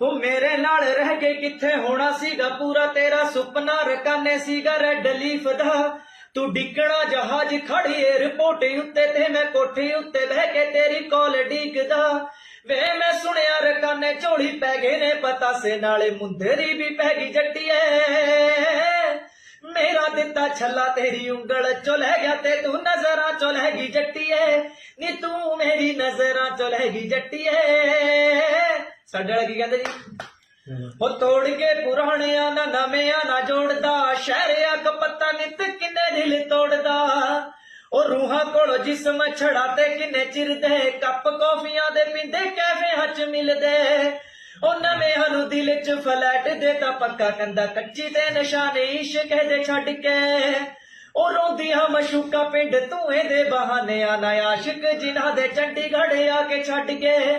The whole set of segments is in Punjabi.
ਤੂੰ ਮੇਰੇ ਨਾਲ ਰਹਿ ਕੇ ਕਿੱਥੇ ਹੋਣਾ ਸੀਗਾ? ਪੂਰਾ ਤੇਰਾ ਸੁਪਨਾ ਰਕਾਨੇ ਸੀਗਾ ਰੈਡ ਲੀਫ ਦਾ। ਤੂੰ ਡਿੱਗਣਾ ਜਹਾਜ਼ ਖੜੀ ਏਅਰਪੋਰਟ ਉੱਤੇ ਤੇ ਮੈਂ ਕੋਠੀ ਉੱਤੇ ਬਹਿ ਕੇ ਤੇਰੀ ਕਾਲ ਡੀਕਦਾ ਵੇ, ਮੈਂ ਸੁਣਿਆ ਰਕਾਨੇ ਝੋਲੀ ਪੈ ਗਏ ਨੇ ਪਤਾਸੇ ਨਾਲੇ ਮੁੰਦਰੀ ਵੀ ਪੈ ਗਈ ਜੱਟੀਏ ਮੇਰਾ ਦਿੱਤਾ ਛੱਲਾ ਤੇਰੀ ਉਂਗਲ ਚੋਂ ਲੈ ਗਿਆ ਤੇ ਤੂੰ ਨਜ਼ਰਾਂ ਚੋਂ ਲੈ ਗਈ ਜੱਟੀਏ ਨੀ ਤੂੰ ਮੇਰੀ ਨਜ਼ਰਾਂ ਚੋਂ ਲੈ ਗਈ ਜੱਟੀਏ ਸਾਡੇ ਵਾਲਾ ਕੀ ਕਹਿੰਦੇ ਜੀ? ਉਹ ਤੋੜ ਕੇ ਪੁਰਾਣਿਆਂ ਨਾ ਨਵਿਆਂ ਨਾ ਜੋੜਦਾ, ਸ਼ਹਿਰਿਆ ਕਪੱਤਾ ਨਿਤ ਕਿੰਨੇ ਦਿਲ ਤੋੜਦਾ। ਉਹ ਰੂਹਾਂ ਕੋਲ ਜਿਸਮ ਛੜਾ ਤੇ ਕਿੰਨੇ ਚਿਰਦੇ ਕੱਪ ਕੌਫੀਆਂ ਦੇ ਪੀਂਦੇ, ਕੈਫੇ ਹੱਚ ਮਿਲਦੇ। ਉਹ ਨਵੇਂ ਨੂੰ ਦਿਲ ਚ ਫਲੈਟ ਦੇ ਤਾਂ ਪੱਕਾ ਕੰਦਾ, ਕੱਚੀ ਤੇ ਨਿਸ਼ਾਨੇ ਇਸ਼ਕ ਦੇ ਛੱਡ ਕੇ। ਉਹ ਰੋਂਦੀਆਂ ਮਸ਼ੂਕਾ ਪਿੰਡ ਧੂਏ ਦੇ ਬਹਾਨੇ ਆ ਨਾ ਆਸ਼ਿਕ ਜਿਨ੍ਹਾਂ ਦੇ ਚੰਡੀਗੜ੍ਹ ਆ ਕੇ ਛੱਡ ਗਏ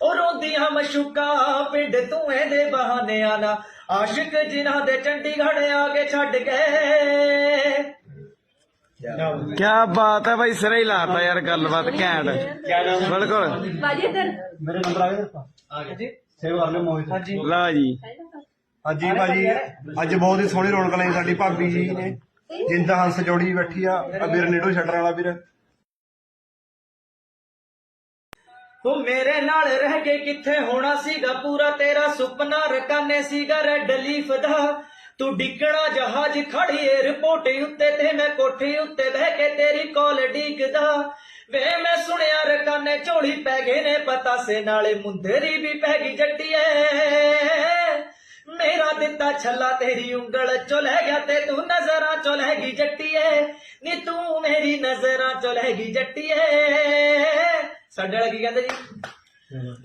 ਉਹ ਰੋਂਦੀਆਂ ਮਸ਼ੂਕਾ ਪਿੰਡ ਧੂਏ ਦੇ ਬਹਾਨਿਆਂ ਨਾ ਆਸ਼ਿਕ ਜਿਨ੍ਹਾਂ ਦੇ ਚੰਡੀਗੜ੍ਹ ਆ ਕੇ ਛੱਡ ਗਏ। ਕਿਆ ਬਾਤ ਹੈ ਭਾਈ ਸਿਰੇ ਹੀ ਲਾਤਾ ਯਾਰ ਗੱਲਬਾਤ ਘੈਂਟ। ਬਿਲਕੁਲ। ਬਾਜੀ ਇੱਧਰ। ਮੇਰੇ ਨੰਬਰ ਆ ਗਏ ਆ ਗਿਆ ਜੀ ਸੇਵ ਕਰ ਲਿਓ ਮੋਹਿਤ। ਹਾਂਜੀ। ਲਾ ਜੀ। ਹਾਂਜੀ ਭਾਜੀ ਅੱਜ ਬਹੁਤ ਹੀ ਸੋਹਣੀ ਰੌਣਕ ਲਾਈ ਸਾਡੀ ਭਾਬੀ ਜੀ ਨੇ। ਜਿੰਦਾ ਹੰਸ ਜੋੜੀ ਬੈਠੀ ਆ ਆ ਵੀਰ ਨੇੜੋ ਛੱਡਣ ਵਾਲਾ ਵੀਰ। ਤੂੰ ਮੇਰੇ ਨਾਲ ਰਹਿ ਕੇ ਕਿੱਥੇ ਹੋਣਾ ਸੀਗਾ? ਪੂਰਾ ਤੇਰਾ ਸੁਪਨਾ ਰਕਾਨੇ ਸੀਗਾ ਰੈੱਡ ਲੀਫ ਦਾ। ਤੂੰ ਡਿੱਗਣਾ ਜਹਾਜ਼ ਖੜੀ ਏਅਰਪੋਰਟ ਉੱਤੇ ਤੇ ਮੈਂ ਕੋਠੀ ਉੱਤੇ ਬਹਿ ਕੇ ਤੇਰੀ ਕਾਲ ਡੀਕਦਾ ਵੇ ਮੈਂ ਸੁਣਿਆ ਰਕਾਨੇ ਝੋਲੀ ਪੈ ਗਏ ਨੇ, ਪਤਾ ਸੇ ਨਾਲੇ ਮੁੰਦਰੀ ਵੀ ਪੈ ਗਈ ਜੱਟੀਏ ਮੇਰਾ ਦਿੱਤਾ ਛੱਲਾ ਤੇਰੀ ਉਂਗਲ ਚੋਂ ਲੈ ਗਿਆ ਤੇ ਤੂੰ ਨਜ਼ਰਾਂ ਚੋਂ ਲੈ ਗਈ ਜੱਟੀਏ ਨੀ ਤੂੰ ਮੇਰੀ ਨਜ਼ਰਾਂ ਚੋਂ ਲੈ ਗਈ ਜੱਟੀਏ ਸਾਡੇ ਵਾਲਾ ਕੀ ਕਹਿੰਦੇ ਜੀ?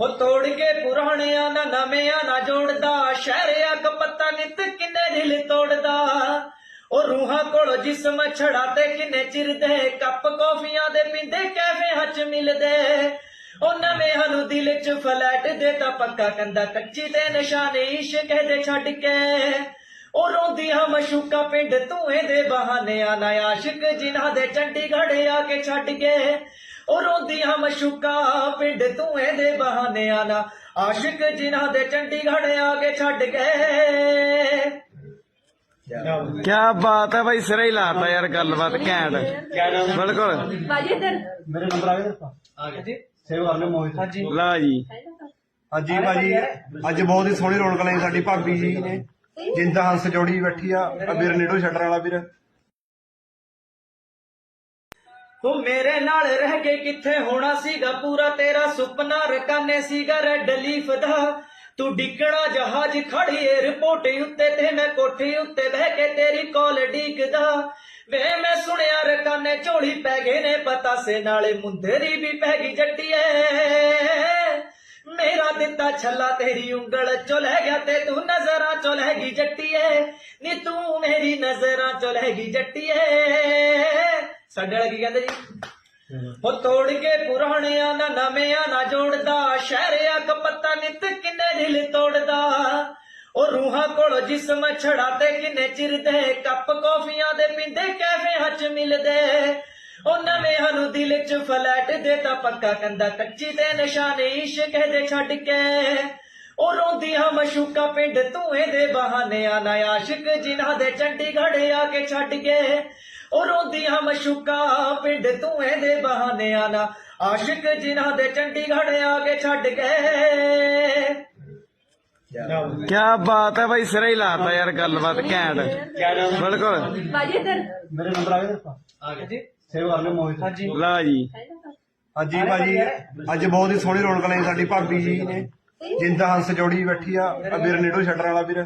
ਉਹ ਤੋੜ ਕੇ ਪੁਰਾਣਿਆਂ ਨਾ ਨਵਿਆਂ ਨਾ ਜੋੜਦਾ ਸ਼ਹਿਰਿਆ ਕਪੱਤਾ ਨਿਤ ਕਿੰਨੇ ਦਿਲ ਤੋੜਦਾ। ਉਹ ਰੂਹਾਂ ਕੋਲ ਜਿਸਮ ਛੜਾ ਤੇ ਕਿੰਨੇ ਚਿਰਦੇ ਕੱਪ ਕੌਫੀਆਂ ਦੇ ਪੀਂਦੇ ਕੈਫੇ ਹੱਚ ਮਿਲਦੇ। ਉਹ ਨਵੇਂ ਨੂੰ ਦਿਲ ਚ ਫਲੈਟ ਦੇ ਤਾਂ ਪੱਕਾ ਕੰਦਾ, ਕੱਚੀ ਤੇ ਨਿਸ਼ਾਨੇ ਇਸ਼ਕ ਦੇ ਛੱਡ ਕੇ। ਉਹ ਰੋਂਦੀਆਂ ਮਸ਼ੂਕਾ ਪਿੰਡ ਧੂਏ ਦੇ ਆ ਨਾ ਆਸ਼ਿਕ ਜਿਨ੍ਹਾਂ ਦੇ ਚੰਡੀਗੜ੍ਹ ਆ ਕੇ ਛੱਡ ਗਏ ਉਹ ਰੋਂਦੀਆਂ ਮਸ਼ੂਕਾ ਪਿੰਡ ਧੂਏ ਦੇ ਬਹਾਨਿਆਂ ਨਾ ਆਸ਼ਿਕ ਜਿਨ੍ਹਾਂ ਦੇ ਚੰਡੀਗੜ੍ਹ ਆ ਕੇ ਛੱਡ ਗਏ। ਕਿਆ ਬਾਤ ਹੈ ਭਾਈ ਸਿਰੇ ਹੀ ਲਾਤਾ ਯਾਰ ਗੱਲਬਾਤ ਘੈਂਟ। ਬਿਲਕੁਲ। ਬਾਜੀ ਇੱਧਰ। ਮੇਰੇ ਨੰਬਰ ਆ ਗਏ ਆ ਗਿਆ ਜੀ ਸੇਵ ਕਰ ਲਿਓ ਮੋਹਿਤ। ਹਾਂਜੀ। ਲਾ ਜੀ। ਹਾਂਜੀ ਭਾਜੀ ਅੱਜ ਬਹੁਤ ਹੀ ਸੋਹਣੀ ਰੌਣਕ ਲਾਈ ਸਾਡੀ ਭਾਬੀ ਜੀ ਨੇ। ਜਿੰਦਾ ਹੰਸ ਜੋੜੀ ਬੈਠੀ ਆ। ਆ ਵੀਰ ਨੇੜੋ ਛੱਡਣ ਵਾਲਾ ਵੀਰ। ਤੂੰ ਮੇਰੇ ਨਾਲ ਰਹਿ ਕੇ ਕਿੱਥੇ ਹੋਣਾ ਸੀਗਾ? ਪੂਰਾ ਤੇਰਾ ਸੁਪਨਾ ਰਕਾਨੇ ਸੀਗਾ ਰੈਡ ਲੀਫ ਦਾ। ਤੂੰ ਡਿੱਗਣਾ ਜਹਾਜ਼ ਖੜੀ ਏਅਰਪੋਰਟ ਉੱਤੇ ਤੇ ਮੈਂ ਕੋਠੀ ਉੱਤੇ ਬਹਿ ਕੇ ਤੇਰੀ ਕਾਲ ਡੀਕਦਾ ਵੇ, ਮੈਂ ਸੁਣਿਆ ਰਕਾਨੇ ਝੋਲੀ ਪੈ ਗਏ ਨੇ, ਪਤਾਸੇ ਨਾਲੇ ਮੁੰਦਰੀ ਵੀ ਪੈ ਗਈ ਜੱਟੀਏ। ਮੇਰਾ ਦਿੱਤਾ ਛੱਲਾ ਤੇਰੀ ਉਂਗਲ ਚੋਂ ਲੈ ਗਿਆ ਤੇ ਤੂੰ ਨਜ਼ਰਾਂ ਚੋਂ ਲੈ ਗਈ ਜੱਟੀਏ। ਨੀ ਤੂੰ ਮੇਰੀ ਨਜ਼ਰਾਂ ਚੋਂ ਲੈ ਗਈ ਜੱਟੀਏ। ਸਾਡੇ ਵਾਲਾ ਕੀ ਕਹਿੰਦੇ ਜੀ? ਉਹ ਤੋੜ ਕੇ ਪੁਰਾਣਿਆਂ ਨਾ ਨਵਿਆਂ ਨਾ ਜੋੜਦਾ ਸ਼ਹਿਰਿਆ ਕਪੱਤਾ ਨਿਤ ਕਿੰਨੇ ਦਿਲ ਤੋੜਦਾ। ਉਹ ਰੂਹਾਂ ਕੋਲ ਜਿਸਮ ਛੜਾ ਤੇ ਕਿੰਨੇ ਚਿਰਦੇ ਕੱਪ ਕੌਫੀਆਂ ਦੇ ਪੀਂਦੇ ਕੈਫੇ ਹੱਚ ਮਿਲਦੇ। ਉਹ ਨਵੇਂ ਨੂੰ ਦਿਲ ਚ ਫਲੈਟ ਦੇ ਤਾਂ ਪੱਕਾ ਕੰਦਾ ਕੱਚੀ ਤੇ ਨਿਸ਼ਾਨੇ ਇਸ਼ਕ ਦੇ ਛੱਡ ਕੇ। ਉਹ ਰੋਂਦੀਆਂ ਮਸ਼ੂਕਾ ਪਿੰਡ ਧੂਏ ਦੇ ਬਹਾਨਿਆਂ ਨਾ ਆਸ਼ਿਕ ਜਿਨ੍ਹਾਂ ਦੇ ਚੰਡੀਗੜ੍ਹ ਆ ਕੇ ਛੱਡ ਗਏ ਉਹ ਰੋਂਦੀਆਂ ਮਸ਼ੂਕਾ ਪਿੰਡ ਧੂਏ ਦੇ ਬਹਾਨਿਆਂ ਨਾ ਆਸ਼ਿਕ ਜਿਨ੍ਹਾਂ ਦੇ ਚੰਡੀਗੜ੍ਹ ਆ ਕੇ ਛੱਡ ਗਏ ਕਿਆ ਬਾਤ ਹੈ ਭਾਈ ਸਿਰੇ ਹੀ ਲਾਤਾ ਯਾਰ ਗੱਲਬਾਤ ਘੈਂਟ। ਬਿਲਕੁਲ। ਬਾਜੀ ਇੱਧਰ। ਮੇਰੇ ਨੰਬਰ ਆ ਗਏ ਆ ਗਿਆ ਜੀ ਸੇਵ ਕਰ ਲਿਓ ਮੋਹਿਤ ਹਾਂਜੀ। ਲਾ ਜੀ। ਹਾਂਜੀ ਭਾਜੀ ਅੱਜ ਬਹੁਤ ਹੀ ਸੋਹਣੀ ਰੌਣਕ ਲਾਈ ਸਾਡੀ ਭਾਬੀ ਜੀ ਨੇ। ਜਿੰਦਾ ਹੰਸ ਜੋੜੀ ਬੈਠੀ ਆ ਆ ਵੀਰ ਨੇੜੋ ਛੱਡਣ ਵਾਲਾ ਵੀਰ।